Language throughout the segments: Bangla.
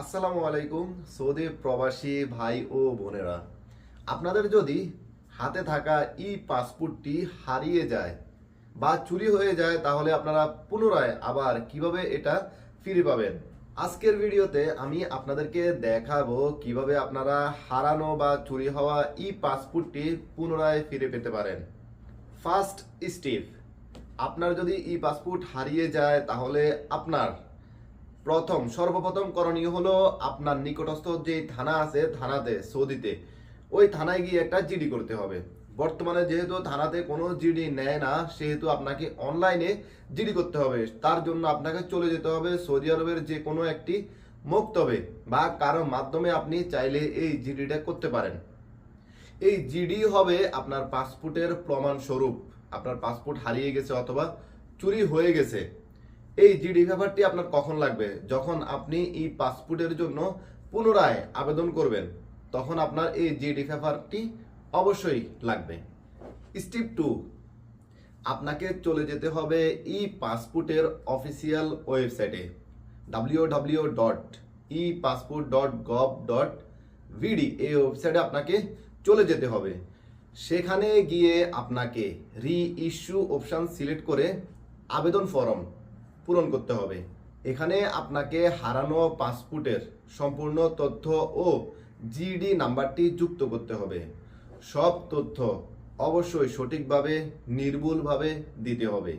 আসসালামু আলাইকুম, সৌদি প্রবাসী ভাই ও বোনেরা। আপনাদের যদি হাতে থাকা ই পাসপোর্টটি হারিয়ে যায় বা চুরি হয়ে যায়, তাহলে আপনারা পুনরায় আবার কীভাবে এটা ফিরে পাবেন? আজকের ভিডিওতে আমি আপনাদেরকে দেখাবো কীভাবে আপনারা হারানো বা চুরি হওয়া ই পাসপোর্টটি পুনরায় ফিরে পেতে পারেন। ফার্স্ট স্টেপ, আপনার যদি ই পাসপোর্ট হারিয়ে যায়, তাহলে আপনার প্রথম সর্বপ্রথম করণীয় হলো আপনার নিকটস্থ যে থানা আছে, থানাতে, সৌদিতে, ওই থানায় গিয়ে একটা জিডি করতে হবে। বর্তমানে যেহেতু থানাতে কোনো জিডি নেয় না, সেহেতু আপনাকে অনলাইনে জিডি করতে হবে। তার জন্য আপনাকে চলে যেতে হবে সৌদি আরবের যে কোনো একটি মক্তবে বা কারও মাধ্যমে আপনি চাইলে এই জিডিটা করতে পারেন। এই জিডি হবে আপনার পাসপোর্টের প্রমাণ স্বরূপ আপনার পাসপোর্ট হারিয়ে গেছে অথবা চুরি হয়ে গেছে। এই জিডি পেপারটি আপনার কখন লাগবে? যখন আপনি এই পাসপোর্টের জন্য পুনরায় আবেদন করবেন, তখন আপনার এই জিডি পেপারটি অবশ্যই লাগবে। স্টেপ টু, আপনাকে চলে যেতে হবে ই পাসপোর্টের অফিসিয়াল ওয়েবসাইটে W W dot e passport dot gov dot B D এই ওয়েবসাইটে আপনাকে চলে যেতে হবে। সেখানে গিয়ে আপনাকে রি ইস্যু অপশান সিলেক্ট করে আবেদন ফর্ম পূরণ করতে হবে। এখানে আপনাকে হারানো পাসপোর্টের সম্পূর্ণ তথ্য ও জিডি নাম্বারটি যুক্ত করতে হবে। সব তথ্য অবশ্যই সঠিকভাবে, নির্ভুলভাবে দিতে হবে।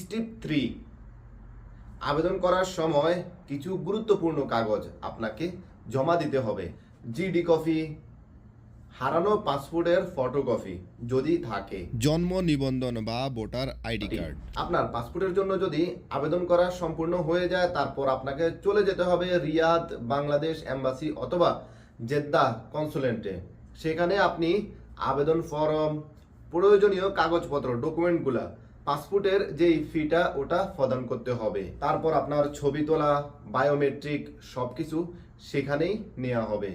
স্টেপ থ্রি, আবেদন করার সময় কিছু গুরুত্বপূর্ণ কাগজ আপনাকে জমা দিতে হবে। জিডি কপি হারানো পাসপোর্টের ফটোকপি যদি থাকে। জন্ম নিবন্ধন বা ভোটার আইডি কার্ড। আপনার পাসপোর্টের জন্য যদি আবেদন করা সম্পূর্ণ হয়ে যায় তারপর আপনাকে চলে যেতে হবে রিয়াদ বাংলাদেশ এম্বাসি অথবা জেদ্দা কনসুলেন্টে। সেখানে আপনি আবেদন ফর্ম প্রয়োজনীয় কাগজপত্র ডকুমেন্টগুলা পাসপোর্টের যেই ফিটা ওটা প্রদান করতে হবে। তারপর আপনার ছবি তোলা বায়োমেট্রিক সবকিছু সেখানেই নেওয়া হবে।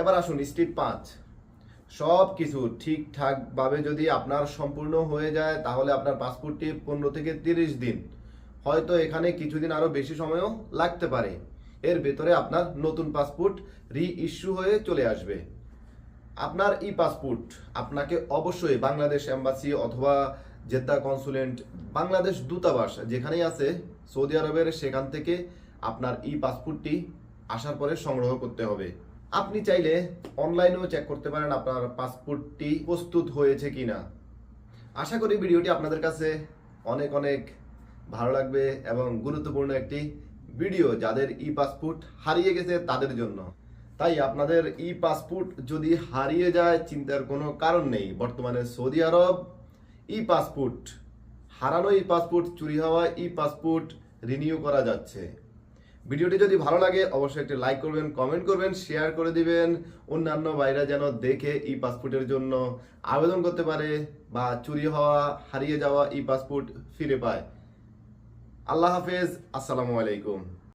এবার আসুন স্টেপ পাঁচ। সব কিছু ঠিকঠাকভাবে যদি আপনার সম্পূর্ণ হয়ে যায়, তাহলে আপনার পাসপোর্টটি পনেরো থেকে তিরিশ দিন। হয়তো এখানে কিছুদিন আরও বেশি সময়ও লাগতে পারে। এর ভেতরে আপনার নতুন পাসপোর্ট রি ইস্যু হয়ে চলে আসবে। আপনার ই পাসপোর্ট আপনাকে অবশ্যই বাংলাদেশ এম্বাসি অথবা জেদ্দা কনসুলেন্ট বাংলাদেশ দূতাবাস যেখানেই আছে, সৌদি আরবের সেখান থেকে আপনার ই পাসপোর্টটি আসার পরে সংগ্রহ করতে হবে। আপনি চাইলে অনলাইনেও চেক করতে পারেন আপনার পাসপোর্টটি প্রস্তুত হয়েছে কিনা। আশা করি ভিডিওটি আপনাদের কাছে অনেক অনেক ভালো লাগবে এবং গুরুত্বপূর্ণ একটি ভিডিও যাদের ই পাসপোর্ট হারিয়ে গেছে তাদের জন্য। তাই আপনাদের ই পাসপোর্ট যদি হারিয়ে যায়, চিন্তার কোনো কারণ নেই। বর্তমানে সৌদি আরব ই পাসপোর্ট হারানো ই পাসপোর্ট চুরি হওয়া ই পাসপোর্ট রিনিউ করা যাচ্ছে। ভিডিওটি যদি ভালো লাগে, অবশ্যই একটি লাইক করবেন কমেন্ট করবেন শেয়ার করে দিবেন। অন্যান্য বাইরা যেন দেখে ই পাসপোর্টের জন্য আবেদন করতে পারে বা চুরি হওয়া, হারিয়ে যাওয়া ই পাসপোর্ট ফিরে পায়। আল্লাহ হাফেজ, আসসালামু আলাইকুম।